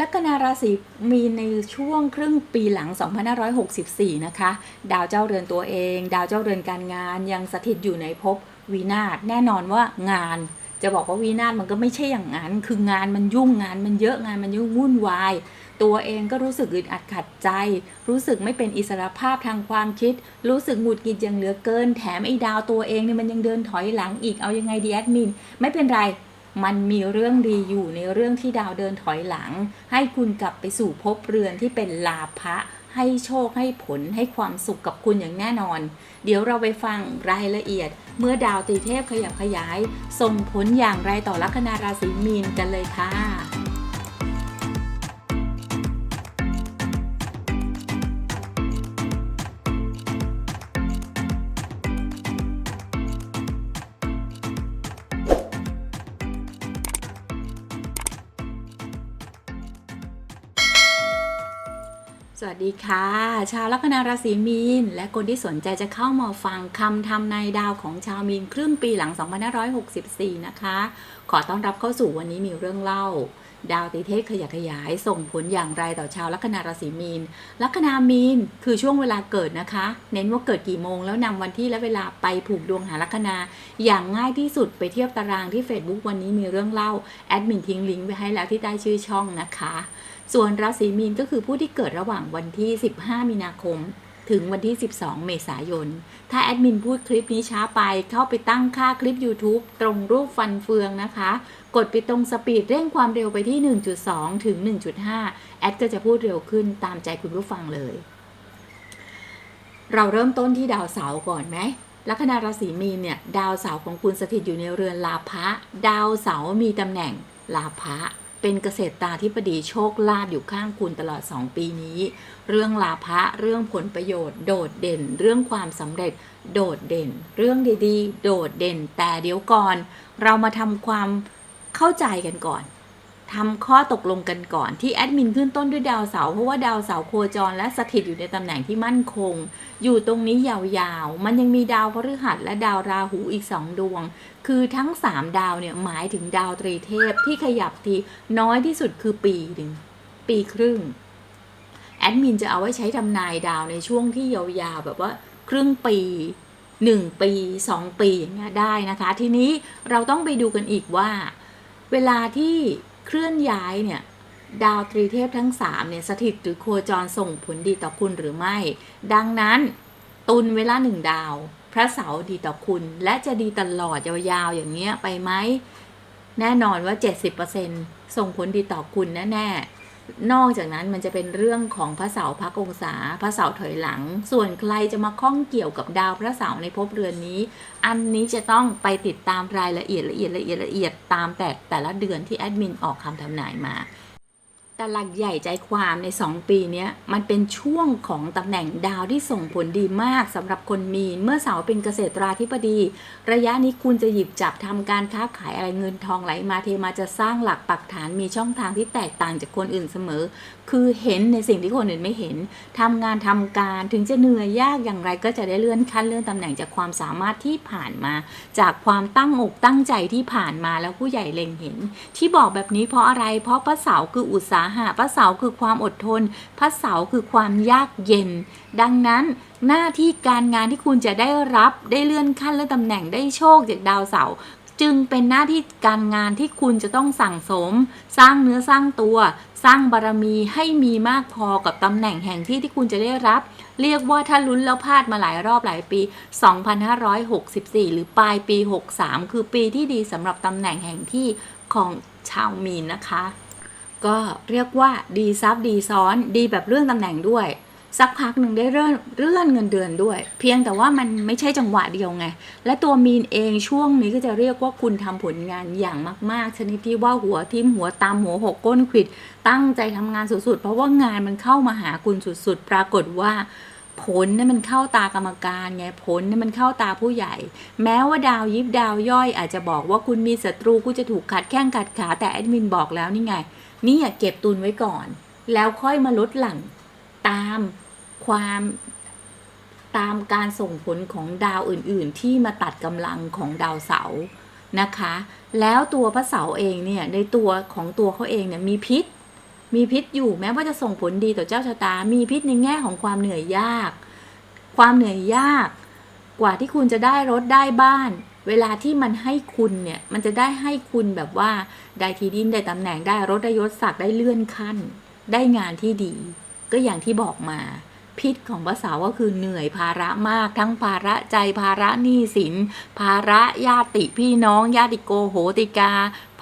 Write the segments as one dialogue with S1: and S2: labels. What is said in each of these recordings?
S1: ลัคนาราศีมีนในช่วงครึ่งปีหลัง 2564 นะคะ ดาวเจ้าเรือนตัวเอง ดาวเจ้าเรือนการงานยังสถิตอยู่ในภพวินาศแน่นอนว่างาน จะบอกว่าวินาศมันก็ไม่ใช่อย่างนั้น คืองานมันยุ่งงานมันเยอะงานมันยุ่งวุ่นวาย ตัวเองก็รู้สึกอึดอัดขัดใจ รู้สึกไม่เป็นอิสระภาพทางความคิด รู้สึกหงุดหงิดอย่างเหลือเกิน แถมไอ้ดาวตัวเองเนี่ยมันยังเดินถอยหลังอีกเอายังไงดีแอดมินไม่เป็นไร มันมีเรื่องดีอยู่ในเรื่องที่ดาวเดินถอยหลัง ให้คุณกลับไปสู่ภพเรือนที่เป็นลาภะให้โชคให้ผลให้ความสุขกับคุณอย่างแน่นอน เดี๋ยวเราไปฟังรายละเอียด เมื่อดาวตีเทพขยับขยาย ส่งผลอย่างไรต่อลัคนาราศีมีนกันเลยค่ะ ดีค่ะ ชาวลัคนาราศีมีน และคนที่สนใจจะเข้ามาฟังคำทำนายดาวของชาวมีนครึ่งปีหลัง 2564 นะคะ ขอต้อนรับเข้าสู่วันนี้มีเรื่องเล่า ดาวติเทศขยับขยาย ส่งผลอย่างไรต่อชาวลัคนาราศีมีน ลัคนามีนคือช่วงเวลาเกิดนะคะ เน้นว่าเกิดกี่โมงแล้วนำวันที่และเวลาไปผูกดวงหาลัคนา อย่างง่ายที่สุดไปเทียบตารางที่ Facebook วันนี้มีเรื่องเล่าแอดมินทิ้งลิงก์ไว้ให้แล้วที่ใต้ชื่อช่องนะคะ ส่วนราศีมีนก็คือผู้ที่เกิดระหว่างวันที่ 15 มีนาคม ถึงวันที่ 12 เมษายน ถ้าแอดมินพูดคลิปนี้ช้าไป เข้าไปตั้งค่าคลิป YouTube ตรงรูปฟันเฟืองนะคะ กดไปตรงสปีดเร่งความเร็วไปที่ 1.2 ถึง 1.5 แอดก็จะพูดเร็วขึ้นตามใจคุณผู้ฟังเลย เราเริ่มต้นที่ดาวเสาร์ก่อนไหมลัคนาราศีมีนเนี่ยดาวเสาร์ของคุณสถิตอยู่ในเรือนลาภะดาวเสาร์มีตำแหน่งลาภะ เป็นเกษตรตาธิบดีโชคลาภอยู่ข้างคุณตลอด 2 ปีนี้ เรื่องลาภะเรื่องผลประโยชน์ โดดเด่น เรื่องความสำเร็จ โดดเด่น เรื่องดีๆ โดดเด่น แต่เดี๋ยวก่อน เรามาทำความเข้าใจกันก่อน ทำข้อตกลงกันก่อนที่แอดมินขึ้นต้นด้วยดาวเสาร์เพราะว่าดาวเสาร์โคจรและสถิตอยู่ในตำแหน่งที่มั่นคง อยู่ตรงนี้ยาวๆ มันยังมีดาวพฤหัสและดาวราหูอีกสองดวง คือทั้ง 3 ดาวเนี่ยหมายถึงดาวตรีเทพที่ขยับทีน้อยที่สุดคือปีหนึ่งปีครึ่งแอดมินจะเอาไว้ใช้ทำนายดาวในช่วงที่ยาวๆแบบว่าครึ่งปี1ปี2ปีอย่างเงี้ยได้นะคะ ทีนี้เราต้องไปดูกันอีกว่า เวลาที่ เคลื่อนย้ายเนี่ยดาวตรีเทพทั้ง3เนี่ยสถิตหรือโคจรส่งผลดีต่อคุณหรือไม่ ดังนั้นตุนเวลาหนึ่งดาว พระเสาร์ดีต่อคุณ และจะดีตลอดยาวๆอย่างเงี้ยไปไหม แน่นอนว่า 70%ส่งผลดีต่อคุณแน่ๆ นอกจากนั้นมันจะเป็นเรื่องของพระเสาร์พักองศาพระเสาร์ถอยหลัง ส่วนใครจะมาข้องเกี่ยวกับดาวพระเสาร์ในภพเรือนนี้ อันนี้จะต้องไปติดตามรายละเอียดละเอียดละเอียดละเอียดตามแต่แต่ละเดือนที่แอดมินออกคำทำนายมา แต่หลักใหญ่ใจความใน 2 ปีนี้มันเป็นช่วงของตำแหน่งดาวที่ส่งผลดีมากสำหรับคนมีนเมื่อเสาเป็นเกษตราธิบดี ระยะนี้คุณจะหยิบจับทำการค้าขายอะไรเงินทองไหลมาเทมาจะสร้างหลักปักฐานมีช่องทางที่แตกต่างจากคนอื่นเสมอ คือเห็นในสิ่งที่คนอื่นไม่เห็นทำงานทำการถึงจะเหนื่อยยากอย่างไรก็จะได้เลื่อนขั้นเลื่อนตำแหน่งจากความสามารถที่ผ่านมา จากความตั้งอกตั้งใจที่ผ่านมาแล้วผู้ใหญ่เล็งเห็น ที่บอกแบบนี้เพราะอะไร เพราะพระเสาคืออุตสาหะพระเสาคือความอดทนพระเสาคือความยากเย็น ดังนั้นหน้าที่การงานที่คุณจะได้รับได้เลื่อนขั้นเลื่อนตำแหน่งได้โชคจากดาวเสาร์ จึงเป็นหน้าที่การงานที่คุณจะต้องสั่งสม สร้างเนื้อสร้างตัว สร้างบารมีให้มีมากพอกับตำแหน่งแห่งที่ที่คุณจะได้รับ เรียกว่าถ้าลุ้นแล้วพลาดมาหลายรอบหลายปี 2564 หรือปลายปี 63 คือปีที่ดีสำหรับตำแหน่งแห่งที่ของชาวมีนนะคะ ก็เรียกว่าดีซับดีซ้อนดีแบบเรื่องตำแหน่งด้วย สักพักหนึ่งได้เลื่อนเลื่อนเงินเดือนด้วย เพียงแต่ว่ามันไม่ใช่จังหวะเดียวไง และตัวมีนเองช่วงนี้ก็จะเรียกว่าคุณทำผลงานอย่างมาก ๆ ชนิดที่ว่าหัวทิ่มหัวตามหัวหกก้นขิด ตั้งใจทำงานสุด ๆ เพราะว่างานมันเข้ามาหาคุณสุด ๆ ปรากฏว่าผลเนี่ยมันเข้าตากรรมการไงผลเนี่ยมันเข้าตาผู้ใหญ่ แม้ว่าดาวยิบดาวย่อยอาจจะบอกว่าคุณมีศัตรูคุณจะถูกขัดแข้งขัดขาแต่แอดมินบอกแล้วนี่ไง นี่อย่าเก็บตุนไว้ก่อน แล้วค่อยมาลดหลั่งตาม ความตามการส่งผลของดาวอื่นๆ ที่มาตัดกำลังของดาวเสาร์นะคะ แล้วตัวพระเสาร์เองเนี่ยในตัวของตัวเขาเองเนี่ยมีพิษ มีพิษอยู่แม้ว่าจะส่งผลดีต่อเจ้าชะตา มีพิษในแง่ของความเหนื่อยยาก ความเหนื่อยยาก กว่าที่คุณจะได้รถได้บ้าน เวลาที่มันให้คุณเนี่ยมันจะได้ให้คุณแบบว่าได้ที่ดินได้ตำแหน่งได้รถได้ยศศักดิ์ได้เลื่อนขั้น ได้งานที่ดี ก็อย่างที่บอกมา พิษของภาษาก็คือเหนื่อยภาระมากทั้งภาระใจภาระหนี้สิน ภาระญาติพี่น้องญาติโกโหติกา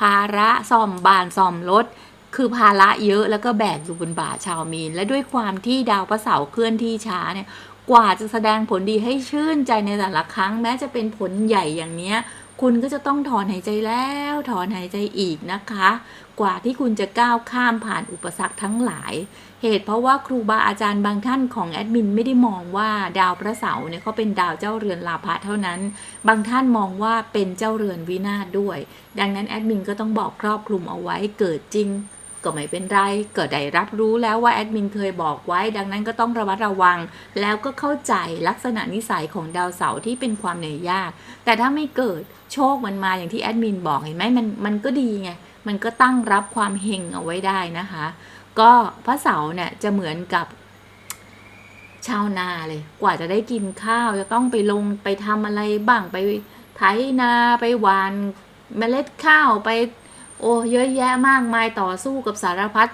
S1: ภาระซ่อมบ้านซ่อมรถคือภาระเยอะแล้วก็แบกอยู่บนบ่าชาวมีน และด้วยความที่ดาวพระเสาเคลื่อนที่ช้าเนี่ยกว่าจะแสดงผลดีให้ชื่นใจในแต่ละครั้ง แม้จะเป็นผลใหญ่อย่างเนี้ย คุณก็จะต้องถอนหายใจแล้วถอนหายใจอีกนะคะ กว่าที่คุณจะก้าวข้ามผ่านอุปสรรคทั้งหลาย เหตุเพราะว่าครูบาอาจารย์บางท่านของแอดมินไม่ได้มองว่าดาวพระเสาร์เนี่ยเขาเป็นดาวเจ้าเรือนลาภะเท่านั้น บางท่านมองว่าเป็นเจ้าเรือนวินาศด้วย ดังนั้นแอดมินก็ต้องบอกครอบคลุมเอาไว้เกิดจริงก็ไม่เป็นไร เกิดได้รับรู้แล้วว่าแอดมินเคยบอกไว้ ดังนั้นก็ต้องระมัดระวัง แล้วก็เข้าใจลักษณะนิสัยของดาวเสาร์ที่เป็นความเหนื่อยยาก แต่ถ้าไม่เกิดโชคมันมาอย่างที่แอดมินบอกเห็นไหมมันมันก็ดีไง มันก็ตั้งรับความเฮงเอาไว้ได้นะคะ ก็พระเสาเนี่ยจะเหมือนกับชาวนาเลย กว่าจะได้กินข้าวจะต้องไปลงไปทำอะไรบ้างไปไถนาไปหวานเมล็ดข้าวไป โอ้เยอะแยะมากมายต่อสู้กับสารพัด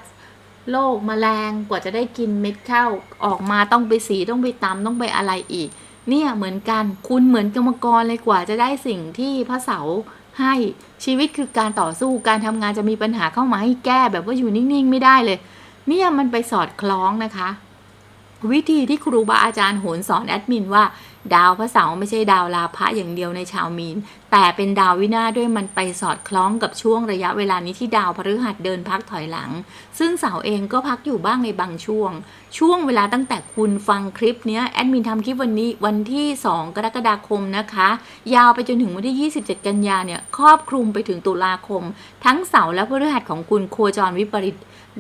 S1: โรคแมลงกว่าจะได้กินเม็ดข้าวออกมาต้องไปสีต้องไปตำต้องไปอะไรอีก เนี่ยเหมือนกันคุณเหมือนกรรมกรเลยกว่าจะได้สิ่งที่พระเสาให้ชีวิตคือการต่อสู้การทำงานจะมีปัญหาเข้ามาให้แก้แบบว่าอยู่นิ่งๆ ไม่ได้เลย เนี่ยมันไปสอดคล้องนะคะ วิธีที่ครูบาอาจารย์โหนสอนแอดมินว่าดาวพระเสาร์ไม่ใช่ดาวลาภะอย่างเดียวในชาวมีน แต่เป็นดาววินาด้วยมันไปสอดคล้องกับช่วงระยะเวลานี้ที่ดาวพฤหัสเดินพักถอยหลัง ซึ่งเสาร์เองก็พักอยู่บ้างในบางช่วง ช่วงเวลาตั้งแต่คุณฟังคลิปเนี้ยแอดมินทำคลิปวันนี้วันที่ 2 กรกฎาคมนะคะ ยาวไปจนถึงวันที่ 27 กันยาเนี่ยครอบคลุมไปถึงตุลาคม ทั้งเสาร์และพฤหัสของคุณโคจรวิปริต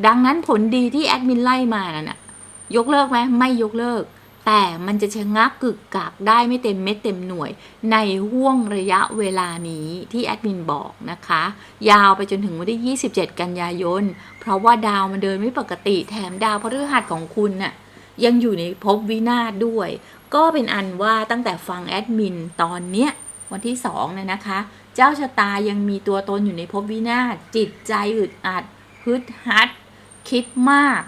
S1: ดังนั้นผลดีที่แอดมินไล่มานั่นน่ะ ยกเลิกไหมไม่ยกเลิก แต่มันจะชะงักกึกกักได้ไม่เต็มเม็ดเต็มหน่วย ในห่วงระยะเวลานี้ที่แอดมินบอกนะคะ ยาวไปจนถึงวันที่ 27 กันยายน เพราะว่าดาวมันเดินไม่ปกติแถมดาวพฤหัสของคุณน่ะยังอยู่ในภพวินาศด้วย ก็เป็นอันว่าตั้งแต่ฟังแอดมินตอนเนี้ยวันที่2เนี่ยนะคะ เจ้าชะตายังมีตัวตนอยู่ในภพวินาศจิตใจอึดอัดฮึดฮัด คิดมาก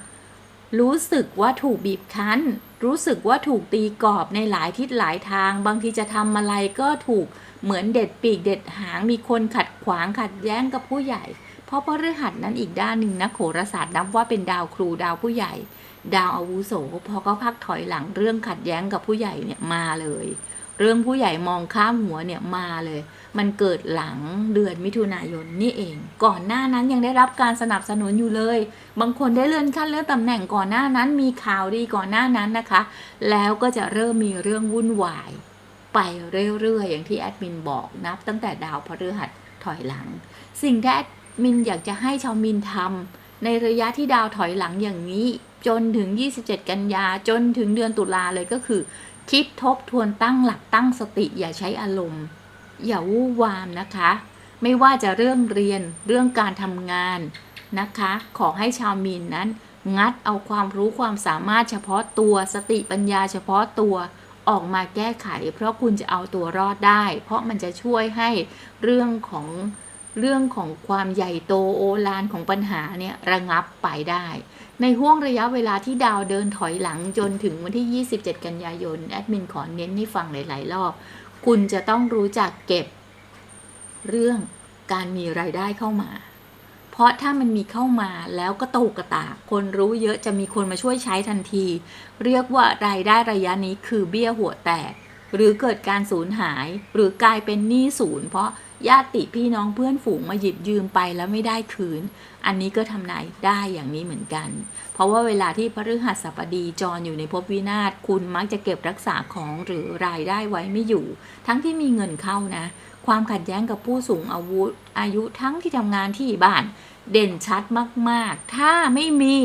S1: รู้สึกว่าถูกบีบคั้น รู้สึกว่าถูกตีกรอบในหลายทิศหลายทาง บางทีจะทำอะไรก็ถูกเหมือนเด็ดปีกเด็ดหาง มีคนขัดขวางขัดแย้งกับผู้ใหญ่ เพราะพฤหัสนั้นอีกด้านหนึ่งนะโขราศาสตร์นับว่าเป็นดาวครูดาวผู้ใหญ่ ดาวอาวุโสพอก็พักถอยหลังเรื่องขัดแย้งกับผู้ใหญ่เนี่ยมาเลย เรื่องผู้ใหญ่มองข้ามหัวเนี่ยมาเลย มันเกิดหลังเดือนมิถุนายนนี่เอง ก่อนหน้านั้นยังได้รับการสนับสนุนอยู่เลย บางคนได้เลื่อนขั้นเลื่อนตำแหน่งก่อนหน้านั้นมีข่าวดีก่อนหน้านั้นนะคะ แล้วก็จะเริ่มมีเรื่องวุ่นวาย ไปเรื่อยๆอย่างที่แอดมินบอกนับ ตั้งแต่ดาวพฤหัสถอยหลัง สิ่งที่แอดมินอยากจะให้ชาวมินทำในระยะที่ดาวถอยหลังอย่างนี้ จนถึง 27 กันยาจนถึงเดือนตุลาเลยก็คือ คิดทบทวนตั้งหลักตั้งสติอย่าใช้อารมณ์ อย่าวู่วามนะคะ ไม่ว่าจะเรื่องเรียนเรื่องการทำงานนะคะ ขอให้ชาวมีนนั้น งัดเอาความรู้ความสามารถเฉพาะตัวสติปัญญาเฉพาะตัวออกมาแก้ไข เพราะคุณจะเอาตัวรอดได้ เพราะมันจะช่วยให้เรื่องของ เรื่องของความใหญ่โตโอฬารของปัญหาเนี่ยระงับไปได้ ในห่วงระยะเวลาที่ดาวเดินถอยหลังจนถึงวันที่ 27 กันยายน แอดมินขอเน้นให้ฟังหลาย ๆ รอบ คุณจะต้องรู้จักเก็บเรื่องการมีรายได้เข้ามา เพราะถ้ามันมีเข้ามาแล้วก็ตกกระตาคนรู้เยอะจะมีคนมาช่วยใช้ทันที เรียกว่ารายได้ระยะนี้คือเบี้ยหัวแตก หรือเกิดการสูญหาย หรือกลายเป็นหนี้ศูนย์เพราะ ญาติพี่น้องเพื่อนฝูงมาหยิบยืมไปแล้วไม่ได้คืน อันนี้ก็ทำนายได้อย่างนี้เหมือนกัน เพราะว่าเวลาที่พฤหัสบดีจรอยู่ในภพวินาศคุณมักจะเก็บรักษาของหรือรายได้ไว้ไม่อยู่ ทั้งที่มีเงินเข้านะ ความขัดแย้งกับผู้สูงอาวุธอายุทั้งที่ทำงานที่บ้าน เด่นชัดมากๆ ถ้าไม่มี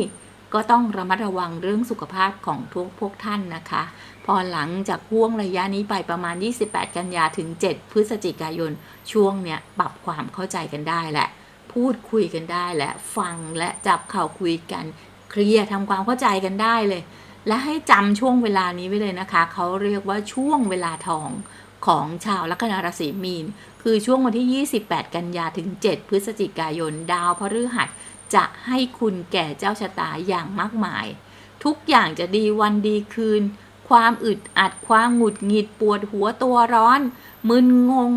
S1: ก็ต้องระมัดระวังเรื่องสุขภาพของทุกพวกท่านนะคะ พอหลังจากห่วงระยะนี้ไปประมาณ 28 กันยาถึง 7 พฤศจิกายน ช่วงเนี้ยปรับความเข้าใจกันได้แหละ พูดคุยกันได้และฟังและจับข่าวคุยกัน เคลียร์ทำความเข้าใจกันได้เลย และให้จำช่วงเวลานี้ไว้เลยนะคะ เขาเรียกว่าช่วงเวลาทองของชาวลัคนาราศีมีน คือช่วงวันที่ 28 กันยาถึง 7 พฤศจิกายน ดาวพฤหัสจะให้คุณแก่เจ้าชะตาอย่างมากมาย ทุกอย่างจะดีวันดีคืน ความอึดอัดความหงุดหงิดปวดหัวตัวร้อน มึนงง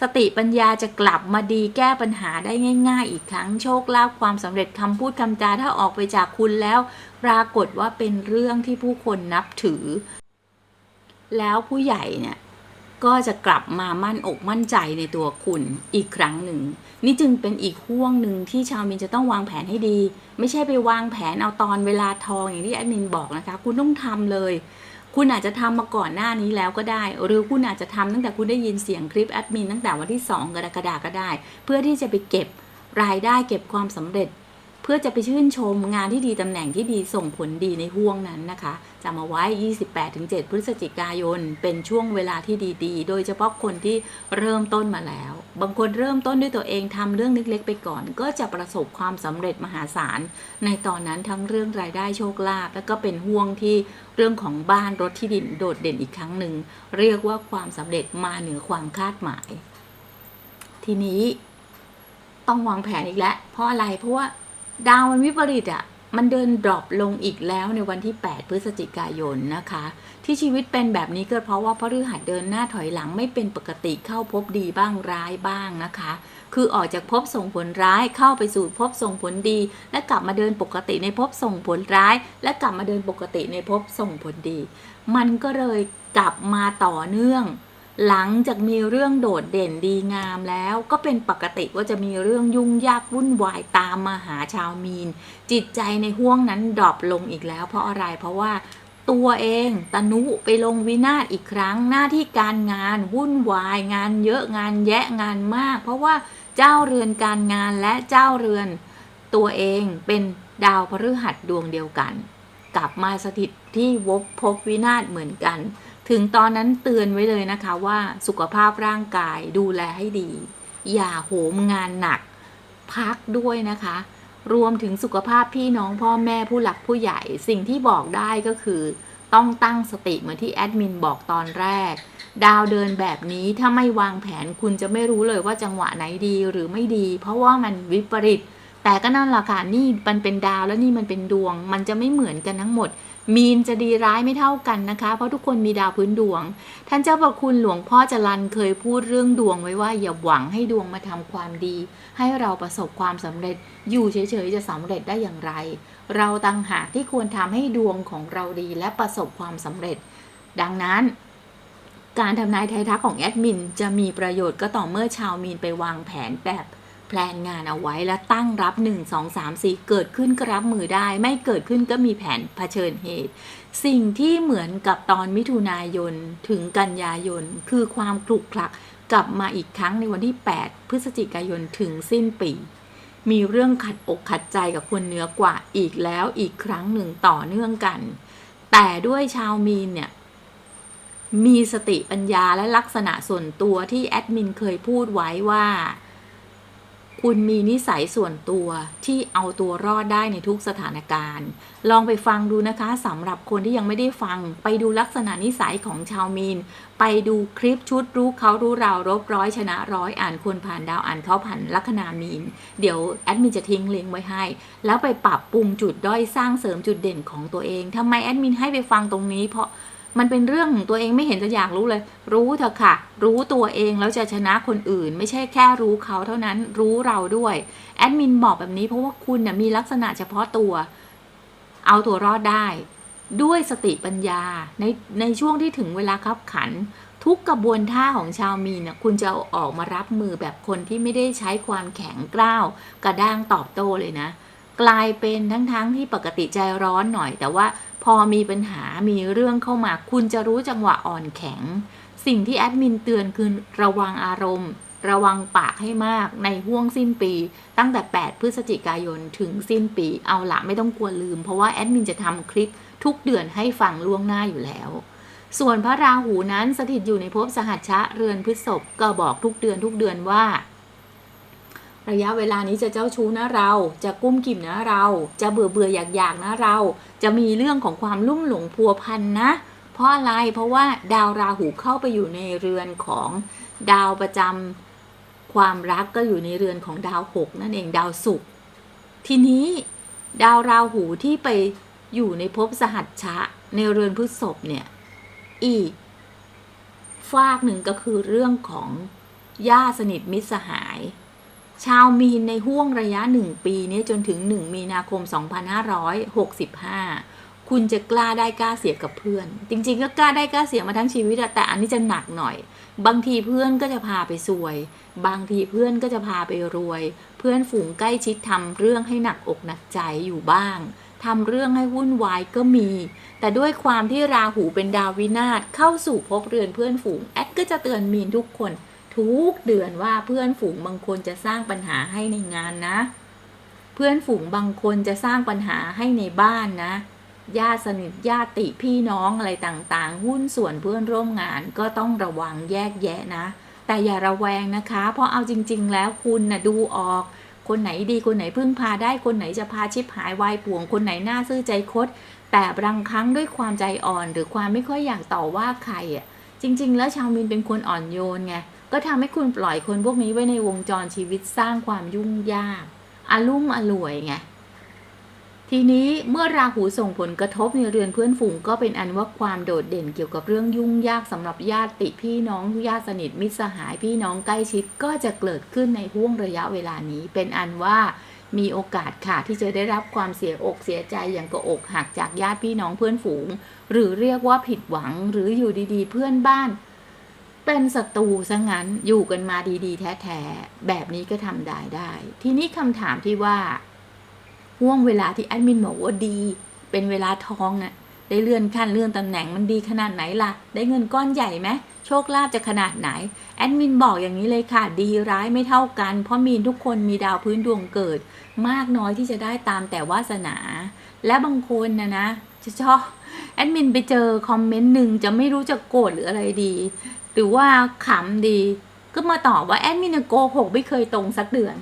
S1: สติปัญญาจะกลับมาดีแก้ปัญหาได้ง่าย ๆ อีกครั้งโชคลาภความสำเร็จคำพูดคำจาถ้าออกไปจากคุณแล้ว ปรากฏว่าเป็นเรื่องที่ผู้คนนับถือ แล้วผู้ใหญ่เนี่ย ก็จะกลับมามั่นอกมั่นใจในตัวคุณอีกครั้งหนึ่ง นี่จึงเป็นอีกห่วงหนึ่งที่ชาวมินจะต้องวางแผนให้ดี ไม่ใช่ไปวางแผนเอาตอนเวลาทองอย่างที่แอดมินบอกนะคะ คุณต้องทำเลย คุณอาจจะทำมาก่อนหน้านี้แล้วก็ได้ หรือคุณอาจจะทำตั้งแต่คุณได้ยินเสียงคลิปแอดมินตั้งแต่วันที่ 2 กรกฎาคมก็ได้ เพื่อที่จะไปเก็บรายได้เก็บความสำเร็จ เพื่อจะไปชื่นชมงานที่ดีตำแหน่งที่ดีส่งผลดีในห่วงนั้นนะคะจำเอาไว้ 28-7 พฤศจิกายน เป็นช่วงเวลาที่ดี ๆ โดยเฉพาะคนที่เริ่มต้นมาแล้ว บางคนเริ่มต้นด้วยตัวเองทำเรื่องเล็กๆ ไปก่อน ก็จะประสบความสำเร็จมหาศาล ในตอนนั้นทั้งเรื่องรายได้โชคลาภและก็เป็นห่วงที่เรื่องของบ้านรถที่ดินโดดเด่นอีกครั้งหนึ่งเรียกว่าความสำเร็จมาเหนือความคาดหมาย ทีนี้ต้องวางแผนอีกแล้วเพราะอะไรเพราะว่า ดาวมันวิปริตอะ่ะมันเดินดรอปลงอีกแล้วในวันที่ 8 พฤศจิกายนนะคะ ที่ชีวิตเป็นแบบนี้ก็เพราะว่าพฤหัสเดินหน้าถอยหลังไม่เป็นปกติเข้าพบดีบ้างร้ายบ้างนะคะ คือออกจากภพส่งผลร้ายเข้าไปสู่ภพส่งผลดี และกลับมาเดินปกติในภพส่งผลร้าย และกลับมาเดินปกติในภพส่งผลดี มันก็เลยกลับมาต่อเนื่อง หลังจากมีเรื่องโดดเด่นดีงามแล้ว ก็เป็นปกติว่าจะมีเรื่องยุ่งยากวุ่นวายตามมาหาชาวมีน จิตใจในห่วงนั้นดรอปลงอีกแล้ว เพราะอะไรเพราะว่าตัวเองตนุไปลงวินาศอีกครั้ง หน้าที่การงานวุ่นวายงานเยอะงานแยะงานมาก เพราะว่าเจ้าเรือนการงานและเจ้าเรือน ตัวเองเป็นดาวพฤหัสดวงเดียวกัน กลับมาสถิตที่วบพบวินาศเหมือนกัน ถึงตอนนั้นเตือนไว้เลยนะคะว่าสุขภาพร่างกายดูแลให้ดี อย่าโหมงานหนัก พักด้วยนะคะ รวมถึงสุขภาพพี่น้องพ่อแม่ผู้หลักผู้ใหญ่ สิ่งที่บอกได้ก็คือ ต้องตั้งสติเหมือนที่แอดมินบอกตอนแรก ดาวเดินแบบนี้ถ้าไม่วางแผนคุณจะไม่รู้เลยว่าจังหวะไหนดีหรือไม่ดี เพราะว่ามันวิปริตแต่ก็นั่นแหละค่ะนี่มันเป็นดาวแล้วนี่มันเป็นดวง มันจะไม่เหมือนกันทั้งหมด มีนจะดีร้ายไม่เท่ากันนะคะ เพราะทุกคนมีดาวพื้นดวง ท่านเจ้าประคุณหลวงพ่อจรันเคยพูดเรื่องดวงไว้ว่า อย่าหวังให้ดวงมาทำความดี ให้เราประสบความสำเร็จ อยู่เฉยๆจะสำเร็จได้อย่างไร เราต่างหากที่ควรทำให้ดวงของเราดีและประสบความสำเร็จ ดังนั้น การทำนายไทยทักของแอดมินจะมีประโยชน์ก็ต่อเมื่อชาวมีนไปวางแผนแบบ ลนงานเอาไว้และตั้งรับ 1 2 3 4 เกิดขึ้นก็รับมือได้ ไม่เกิดขึ้นก็มีแผนเผชิญเหตุ สิ่งที่เหมือนกับตอนมิถุนายนถึงกันยายน คือความคลุกคลักกลับมาอีกครั้งในวันที่ 8 พฤศจิกายนถึงสิ้นปีมีเรื่องขัดอกขัดใจกับคนเหนือกว่าอีกแล้วอีกครั้งหนึ่งต่อเนื่องกัน แต่ด้วยชาวมีนเนี่ย มีสติปัญญาและลักษณะส่วนตัวที่แอดมินเคยพูดไว้ว่า คุณมีนิสัยส่วนตัวที่เอาตัวรอดได้ในทุกสถานการณ์ ลองไปฟังดูนะคะสำหรับคนที่ยังไม่ได้ฟัง ไปดูลักษณะนิสัยของชาวมีน ไปดูคลิปชุดรู้เขารู้เรารบร้อยชนะร้อยอ่านคนผ่านดาวอ่านเขาผ่านลัคนามีน เดี๋ยวแอดมินจะทิ้งลิงก์ไว้ให้ แล้วไปปรับปรุงจุดด้อยสร้างเสริมจุดเด่นของตัวเองทำไมแอดมินให้ไปฟังตรงนี้เพราะ มันเป็นเรื่องของตัวเองไม่เห็นจะอยากรู้เลย รู้เถอะค่ะ รู้ตัวเองแล้วจะชนะคนอื่น ไม่ใช่แค่รู้เขาเท่านั้นรู้เราด้วยแอดมินบอกแบบนี้เพราะว่าคุณน่ะมีลักษณะเฉพาะตัว เอาตัวรอดได้ ด้วยสติปัญญาในในช่วงที่ถึงเวลาคับขัน ทุกกระบวนท่าของชาวมีนน่ะคุณจะเอาออกมารับมือแบบคนที่ไม่ได้ใช้ความแข็งกร้าวกระด้างตอบโต้เลยนะ กลายเป็นทั้งๆทที่ปกติใจร้อนหน่อย แต่ว่าพอมีปัญหามีเรื่องเข้ามา คุณจะรู้จังหวะอ่อนแข็ง สิ่งที่แอดมินเตือนคือระวังอารมณ์ ระวังปากให้มากในห่วงสิ้นปี ตั้งแต่ 8 พฤศจิกายนถึงสิ้นปีเอาละไม่ต้องกลัวลืม เพราะว่าแอดมินจะทำคลิปทุกเดือนให้ฟังล่วงหน้าอยู่แล้ว ส่วนพระราหูนั้นสถิตอยู่ในภพสหัชชะเรือนพฤษภก็บอกทุกเดือนทุกเดือนว่า ระยะเวลานี้จะเจ้าชู้นะเรา จะกุ้มกิ่มนะเรา จะเบื่อเบื่ออยากอยากนะเรา จะมีเรื่องของความลุ่มหลงพัวพันนะ เพราะอะไรเพราะว่าดาวราหูเข้าไปอยู่ในเรือนของดาวประจำความรักก็อยู่ในเรือนของดาวหกนั่นเองดาวศุกร์ทีนี้ดาวราหูที่ไปอยู่ในภพสหัชชะ ในเรือนพฤษภเนี่ยอีกฝากหนึ่งก็คือเรื่องของญาติสนิทมิตรสหาย ชาวมีนในห่วงระยะหนึ่งปีนี้จนถึง 1 มีนาคม 2565 คุณจะกล้าได้กล้าเสียกับเพื่อน จริง ๆ ก็กล้าได้กล้าเสียมาทั้งชีวิตแต่อันนี้จะหนักหน่อย บางทีเพื่อนก็จะพาไปซวย บางทีเพื่อนก็จะพาไปรวย เพื่อนฝูงใกล้ชิดทำเรื่องให้หนักอกหนักใจอยู่บ้างทำเรื่องให้วุ่นวายก็มี แต่ด้วยความที่ราหูเป็นดาววินาศเข้าสู่ภพเรือนเพื่อนฝูงแอดก็จะเตือนมีนทุกคน ทุกเดือนว่าเพื่อนฝูงบางคนจะสร้างปัญหาให้ในงานนะ เพื่อนฝูงบางคนจะสร้างปัญหาให้ในบ้านนะ ญาติสนิทญาติพี่น้องอะไรต่างๆ หุ้นส่วนเพื่อนร่วมงานก็ต้องระวังแยกแยะนะ แต่อย่าระแวงนะคะ เพราะเอาจริง ๆ แล้วคุณนะดูออกคนไหนดีคนไหนพึ่งพาได้คนไหนจะพาชิบหายวายป่วง คนไหนหน้าซื่อใจคด แต่บางครั้งด้วยความใจอ่อน หรือความไม่ค่อยอยากต่อว่าใครอะจริง ๆ แล้วชาวมินเป็นคนอ่อนโยนไง ก็ทำให้คุณปล่อยคนพวกนี้ไว้ในวงจรชีวิตสร้างความยุ่งยากอารุ่มอร่วยไงทีนี้เมื่อราหูส่งผลกระทบในเรือนเพื่อนฝูงก็เป็นอันว่าความโดดเด่นเกี่ยวกับเรื่องยุ่งยากสำหรับญาติพี่น้องญาติสนิทมิตรสหายพี่น้องใกล้ชิดก็จะเกิดขึ้นในห่วงระยะเวลานี้ เป็นอันว่ามีโอกาสค่ะที่จะได้รับความเสียอกเสียใจอย่างกระอกหักจากญาติพี่น้องเพื่อนฝูง หรือเรียกว่าผิดหวังหรืออยู่ดีๆ เพื่อนบ้าน เป็นศัตรูซะงั้นอยู่กันมาดีๆ แท้ๆ แบบนี้ก็ทำได้ได้ ทีนี้คำถามที่ว่าห่วงเวลาที่แอดมินบอกว่าดี เป็นเวลาทองอะได้เลื่อนขั้นเลื่อนตำแหน่งมันดีขนาดไหนล่ะ ได้เงินก้อนใหญ่ไหมโชคลาภจะขนาดไหน แอดมินบอกอย่างนี้เลยค่ะ ดีร้ายไม่เท่ากัน เพราะมีนทุกคนมีดาวพื้นดวงเกิด มากน้อยที่จะได้ตามแต่วาสนา และบางคนนะนะจะชอบแอดมินไปเจอคอมเมนต์หนึ่งจะไม่รู้จะโกรธหรืออะไรดี หรือว่าขำดี ก็มาตอบว่าแอดมินโกหกไม่เคยตรงสักเดือน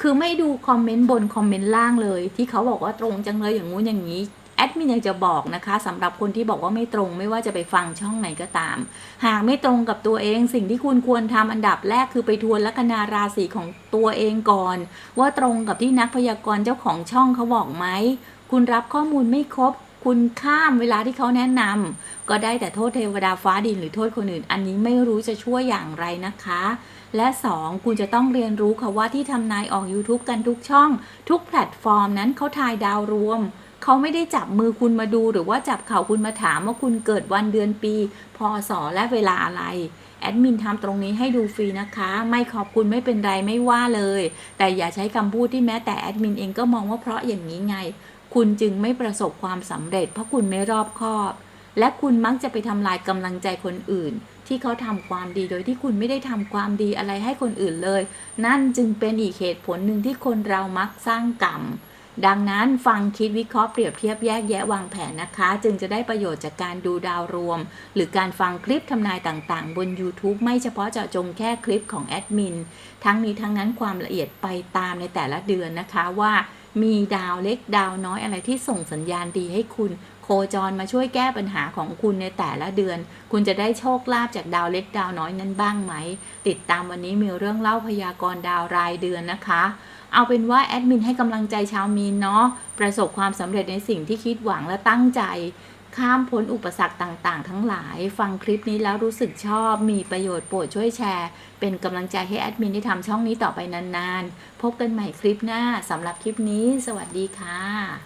S1: คือไม่ดูคอมเมนต์บนคอมเมนต์ล่างเลย ที่เขาบอกว่าตรงจังเลยอย่างงู้นอย่างนี้แอดมินยังจะบอกนะคะสำหรับคนที่บอกว่าไม่ตรงไม่ว่าจะไปฟังช่องไหนก็ตาม หากไม่ตรงกับตัวเองสิ่งที่คุณควรทำอันดับแรกคือไปทวนลัคนาราศีของตัวเองก่อน ว่าตรงกับที่นักพยากรณ์เจ้าของช่องเขาบอกไหมคุณรับข้อมูลไม่ครบ คุณข้ามเวลาที่เขาแนะนำก็ได้แต่โทษเทวดาฟ้าดินหรือโทษคนอื่น อันนี้ไม่รู้จะช่วยอย่างไรนะคะ และ 2 คุณจะต้องเรียนรู้ค่ะว่าที่ทำนายออก YouTube กันทุกช่อง ทุกแพลตฟอร์มนั้นเขาทายดาวรวมเขาไม่ได้จับมือคุณมาดูหรือว่าจับเข่าคุณมาถามว่าคุณเกิดวันเดือนปี พศและเวลาอะไร แอดมินทำตรงนี้ให้ดูฟรีนะคะ ไม่ขอบคุณไม่เป็นไรไม่ว่าเลย แต่อย่าใช้คำพูดที่แม้แต่แอดมินเองก็มองว่าเพราะอย่างนี้ไง คุณจึงไม่ประสบความสำเร็จ เพราะคุณไม่รอบคอบ และคุณมักจะไปทำลายกำลังใจคนอื่น ที่เขาทำความดีโดยที่คุณไม่ได้ทำความดีอะไรให้คนอื่นเลย นั่นจึงเป็นอีกเหตุผลหนึ่งที่คนเรามักสร้างกรรมดังนั้นฟังคิดวิเคราะห์เปรียบเทียบแยกแยะวางแผนนะคะ จึงจะได้ประโยชน์จากการดูดาวรวม หรือการฟังคลิปทำนายต่างๆ บน YouTube ไม่เฉพาะเจาะจงแค่คลิปของแอดมินทั้งนี้ทั้งนั้นความละเอียดไปตามในแต่ละเดือนนะคะว่า มีดาวเล็กดาวน้อยอะไรที่ส่งสัญญาณดีให้คุณ โคจรมาช่วยแก้ปัญหาของคุณในแต่ละเดือน คุณจะได้โชคลาภจากดาวเล็กดาวน้อยนั้นบ้างไหม ติดตามวันนี้มีเรื่องเล่าพยากรณ์ดาวรายเดือนนะคะ เอาเป็นว่าแอดมินให้กำลังใจชาวมีนเนาะประสบความสำเร็จในสิ่งที่คิดหวังและตั้งใจ ข้ามพ้นอุปสรรคต่างๆ ทั้งหลาย ฟังคลิปนี้แล้วรู้สึกชอบ มีประโยชน์โปรดช่วยแชร์ เป็นกำลังใจให้แอดมินที่ทำช่องนี้ต่อไปนานๆ พบกันใหม่คลิปหน้าสำหรับคลิปนี้ สวัสดีค่ะ